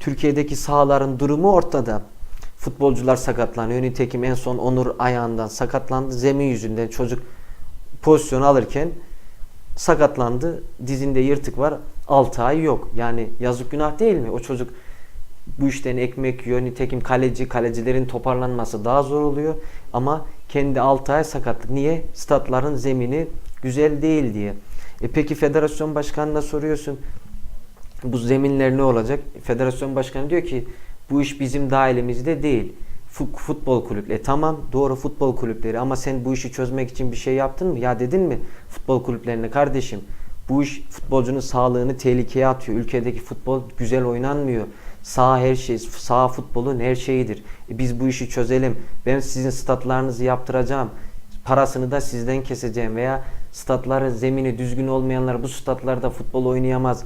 Türkiye'deki sahaların durumu ortada. Futbolcular sakatlanıyor. Nitekim en son Onur ayağından sakatlandı. Zemin yüzünden çocuk pozisyon alırken sakatlandı. Dizinde yırtık var. 6 ay yok. Yani yazık günah değil mi? O çocuk bu işten ekmek yiyor. Nitekim kaleci, kalecilerin toparlanması daha zor oluyor. Ama kendi 6 ay sakatlık. Niye? Statların zemini güzel değil diye. E peki federasyon başkanına soruyorsun. Bu zeminler ne olacak? Federasyon başkanı diyor ki bu iş bizim dahilimizde değil. Fu- Futbol kulüpleri. E tamam doğru futbol kulüpleri ama sen bu işi çözmek için bir şey yaptın mı? Ya dedin mi futbol kulüplerine kardeşim bu iş futbolcunun sağlığını tehlikeye atıyor. Ülkedeki futbol güzel oynanmıyor. Sağ her şey, sağ futbolun her şeyidir. E biz bu işi çözelim. Ben sizin statlarınızı yaptıracağım. Parasını da sizden keseceğim veya statların zemini düzgün olmayanlar bu statlarda futbol oynayamaz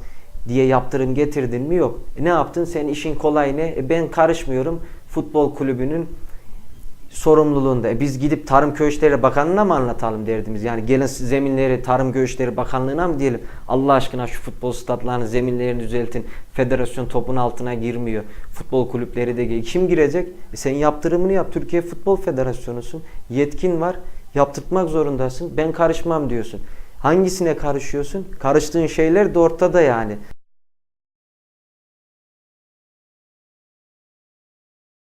diye yaptırım getirdin mi? Yok. E ne yaptın? Sen işin kolay ne? E ben karışmıyorum. Futbol kulübünün sorumluluğunda. E biz gidip Tarım Köy İşleri Bakanlığı'na mı anlatalım derdimiz? Yani gelin zeminleri Tarım Köy İşleri Bakanlığı'na mı diyelim? Allah aşkına şu futbol statlarının zeminlerini düzeltin. Federasyon topun altına girmiyor. Futbol kulüpleri de kim girecek? E sen yaptırımını yap. Türkiye Futbol Federasyonu'sun. Yetkin var. Yaptırtmak zorundasın. Ben karışmam diyorsun. Hangisine karışıyorsun? Karıştığın şeyler de ortada yani.